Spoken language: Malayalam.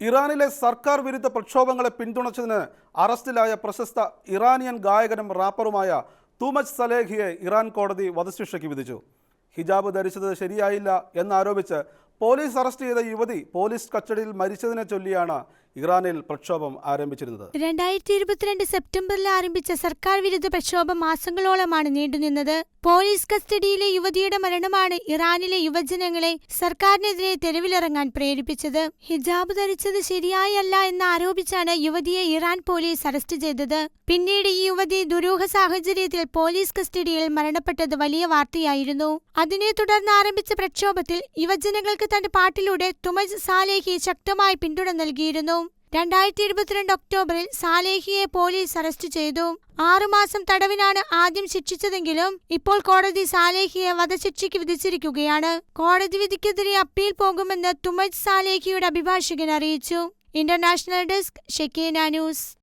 ഇറാനിലെ സർക്കാർ വിരുദ്ധ പ്രക്ഷോഭങ്ങളെ പിന്തുണച്ചതിന് അറസ്റ്റിലായ പ്രശസ്ത ഇറാനിയൻ ഗായകനും റാപ്പറുമായ തൂമജ് സലേഹിയെ ഇറാൻ കോടതി വധശിക്ഷയ്ക്ക് വിധിച്ചു. ഹിജാബ് ധരിച്ചത് ശരിയായില്ല എന്നാരോപിച്ച് പോലീസ് അറസ്റ്റ് ചെയ്ത യുവതി പോലീസ് കസ്റ്റഡിയിൽ മരിച്ചതിനെ ചൊല്ലിയാണ് ഇറാനിൽ പ്രക്ഷോഭം ആരംഭിച്ചിരുന്നത്. രണ്ടായിരത്തി ഇരുപത്തിരണ്ട് സെപ്റ്റംബറിൽ ആരംഭിച്ച സർക്കാർ വിരുദ്ധ പ്രക്ഷോഭം മാസങ്ങളോളമാണ് നീണ്ടുനിന്നത് പോലീസ് കസ്റ്റഡിയിലെ യുവതിയുടെ മരണമാണ് ഇറാനിലെ യുവജനങ്ങളെ സർക്കാരിനെതിരെ തെരുവിലിറങ്ങാൻ പ്രേരിപ്പിച്ചത്. ഹിജാബ് ധരിച്ചത് ശരിയായല്ല എന്ന് ആരോപിച്ചാണ് യുവതിയെ ഇറാൻ പോലീസ് അറസ്റ്റ് ചെയ്തത്. പിന്നീട് ഈ യുവതി ദുരൂഹ സാഹചര്യത്തിൽ പോലീസ് കസ്റ്റഡിയിൽ മരണപ്പെട്ടത് വലിയ വാർത്തയായിരുന്നു. അതിനെ തുടർന്ന് ആരംഭിച്ച പ്രക്ഷോഭത്തിൽ യുവജനങ്ങൾക്ക് തന്റെ പാട്ടിലൂടെ തുമജ് സാലേഹി ശക്തമായ പിന്തുണ നൽകിയിരുന്നു. രണ്ടായിരത്തി ഇരുപത്തിരണ്ട് ഒക്ടോബറിൽ സാലേഹിയെ പോലീസ് അറസ്റ്റ് ചെയ്തു. ആറുമാസം തടവിനാണ് ആദ്യം ശിക്ഷിച്ചതെങ്കിലും ഇപ്പോൾ കോടതി സാലേഹിയെ വധശിക്ഷയ്ക്ക് വിധിച്ചിരിക്കുകയാണ്. കോടതി വിധിക്കെതിരെ അപ്പീൽ പോകുമെന്ന് തുമജ് സാലേഹിയുടെ അഭിഭാഷകൻ അറിയിച്ചു. International desk Shekinah news.